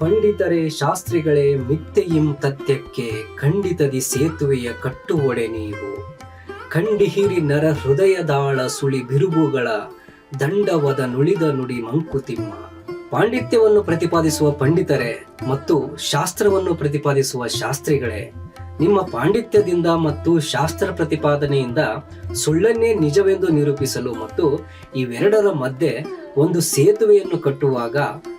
ಪಂಡಿತರೇ, ಶಾಸ್ತ್ರಿಗಳೇ, ಮಿಥ್ಯೆಯಿಂ ತಥ್ಯಕ್ಕೆ ಖಂಡಿತದಿ ಸೇತುವೆಯ ಕಟ್ಟುವೊಡೆ ನೀವು. ಖಂಡಿಹಿರಿ ನರ ಹೃದಯದಾಳ ಸುಳಿ ಬಿರುಬುಗಳ ದಂಡವದ ನುಳಿದ ನುಡಿ ಮಂಕುತಿಮ್ಮ. ಪಾಂಡಿತ್ಯವನ್ನು ಪ್ರತಿಪಾದಿಸುವ ಪಂಡಿತರೇ ಮತ್ತು ಶಾಸ್ತ್ರವನ್ನು ಪ್ರತಿಪಾದಿಸುವ ಶಾಸ್ತ್ರಿಗಳೇ, ನಿಮ್ಮ ಪಾಂಡಿತ್ಯದಿಂದ ಮತ್ತು ಶಾಸ್ತ್ರ ಪ್ರತಿಪಾದನೆಯಿಂದ ಸುಳ್ಳನ್ನೇ ನಿಜವೆಂದು ನಿರೂಪಿಸಲು ಮತ್ತು ಇವೆರಡರ ಮಧ್ಯೆ ಒಂದು ಸೇತುವೆಯನ್ನು ಕಟ್ಟುವಾಗ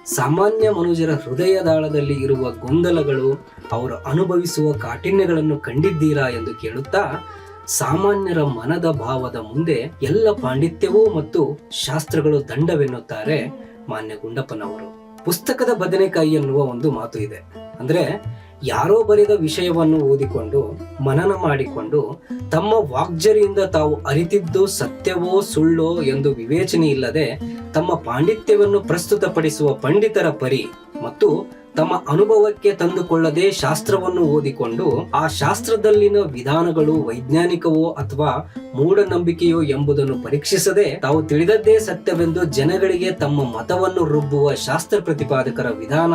ಸಾಮಾನ್ಯ ಮನುಜರ ಹೃದಯದಾಳದಲ್ಲಿ ಇರುವ ಗೊಂದಲಗಳು ಅವರು ಅನುಭವಿಸುವ ಕಾಠಿಣ್ಯಗಳನ್ನು ಕಂಡಿದ್ದೀರಾ ಎಂದು ಕೇಳುತ್ತಾ, ಸಾಮಾನ್ಯರ ಮನದ ಭಾವದ ಮುಂದೆ ಎಲ್ಲ ಪಾಂಡಿತ್ಯವೂ ಮತ್ತು ಶಾಸ್ತ್ರಗಳು ದಂಡವೆನ್ನುತ್ತಾರೆ ಮಾನ್ಯ ಗುಂಡಪ್ಪನವರು ಪುಸ್ತಕದ ಬದನೆಕಾಯಿ ಎನ್ನುವ ಒಂದು ಮಾತು ಇದೆ. ಅಂದ್ರೆ ಯಾರೋ ಬರೆದ ವಿಷಯವನ್ನು ಓದಿಕೊಂಡು, ಮನನ ಮಾಡಿಕೊಂಡು, ತಮ್ಮ ವಾಗ್ಜರಿಯಿಂದ ತಾವು ಅರಿತಿದ್ದು ಸತ್ಯವೋ ಸುಳ್ಳೋ ಎಂದು ವಿವೇಚನೆ ಇಲ್ಲದೆ ತಮ್ಮ ಪಾಂಡಿತ್ಯವನ್ನು ಪ್ರಸ್ತುತಪಡಿಸುವ ಪಂಡಿತರ ಪರಿ ಮತ್ತು ತಮ್ಮ ಅನುಭವಕ್ಕೆ ತಂದುಕೊಳ್ಳದೆ ಶಾಸ್ತ್ರವನ್ನು ಓದಿಕೊಂಡು, ಆ ಶಾಸ್ತ್ರದಲ್ಲಿನ ವಿಧಾನಗಳು ವೈಜ್ಞಾನಿಕವೋ ಅಥವಾ ಮೂಢನಂಬಿಕೆಯೋ ಎಂಬುದನ್ನು ಪರೀಕ್ಷಿಸದೆ ತಾವು ತಿಳಿದದ್ದೇ ಸತ್ಯವೆಂದು ಜನಗಳಿಗೆ ತಮ್ಮ ಮತವನ್ನು ರುಬ್ಬುವ ಶಾಸ್ತ್ರ ಪ್ರತಿಪಾದಕರ ವಿಧಾನ?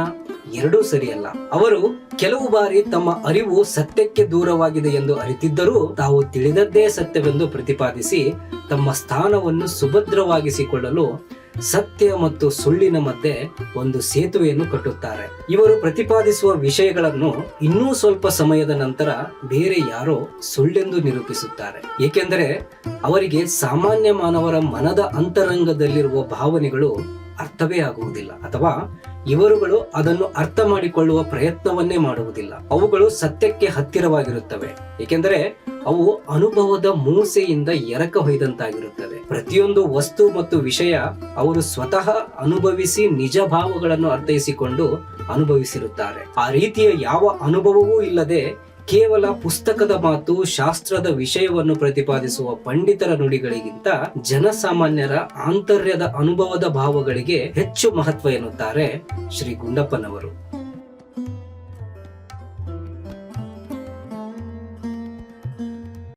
ಎರಡೂ ಸರಿಯಲ್ಲ. ಅವರು ಕೆಲವು ಬಾರಿ ತಮ್ಮ ಅರಿವು ಸತ್ಯಕ್ಕೆ ದೂರವಾಗಿದೆ ಎಂದು ಅರಿತಿದ್ದರೂ ತಾವು ತಿಳಿದದ್ದೇ ಸತ್ಯವೆಂದು ಪ್ರತಿಪಾದಿಸಿ ತಮ್ಮ ಸ್ಥಾನವನ್ನು ಸುಭದ್ರವಾಗಿಸಿಕೊಳ್ಳಲು ಸತ್ಯ ಮತ್ತು ಸುಳ್ಳಿನ ಮಧ್ಯೆ ಒಂದು ಸೇತುವೆಯನ್ನು ಕಟ್ಟುತ್ತಾರೆ. ಇವರು ಪ್ರತಿಪಾದಿಸುವ ವಿಷಯಗಳನ್ನು ಇನ್ನೂ ಸ್ವಲ್ಪ ಸಮಯದ ನಂತರ ಬೇರೆ ಯಾರೋ ಸುಳ್ಳೆಂದು ನಿರೂಪಿಸುತ್ತಾರೆ. ಏಕೆಂದರೆ ಅವರಿಗೆ ಸಾಮಾನ್ಯ ಮಾನವರ ಮನದ ಅಂತರಂಗದಲ್ಲಿರುವ ಭಾವನೆಗಳು ಅರ್ಥವೇ ಆಗುವುದಿಲ್ಲ. ಅಥವಾ ಇವರುಗಳು ಅದನ್ನು ಅರ್ಥ ಮಾಡಿಕೊಳ್ಳುವ ಪ್ರಯತ್ನವನ್ನೇ ಮಾಡುವುದಿಲ್ಲ. ಅವುಗಳು ಸತ್ಯಕ್ಕೆ ಹತ್ತಿರವಾಗಿರುತ್ತವೆ. ಏಕೆಂದರೆ ಅವು ಅನುಭವದ ಮೂಸೆಯಿಂದ ಎರಕ ಹೊಯ್ದಂತಾಗಿರುತ್ತದೆ ಪ್ರತಿಯೊಂದು ವಸ್ತು ಮತ್ತು ವಿಷಯ ಅವರು ಸ್ವತಃ ಅನುಭವಿಸಿ ನಿಜ ಭಾವಗಳನ್ನು ಅರ್ಥೈಸಿಕೊಂಡು ಅನುಭವಿಸಿರುತ್ತಾರೆ. ಆ ರೀತಿಯ ಯಾವ ಅನುಭವವೂ ಇಲ್ಲದೆ ಕೇವಲ ಪುಸ್ತಕದ ಮಾತು, ಶಾಸ್ತ್ರದ ವಿಷಯವನ್ನು ಪ್ರತಿಪಾದಿಸುವ ಪಂಡಿತರ ನುಡಿಗಳಿಗಿಂತ ಜನಸಾಮಾನ್ಯರ ಆಂತರ್ಯದ ಅನುಭವದ ಭಾವಗಳಿಗೆ ಹೆಚ್ಚು ಮಹತ್ವ ಎನ್ನುತ್ತಾರೆ ಶ್ರೀ ಗುಂಡಪ್ಪನವರು.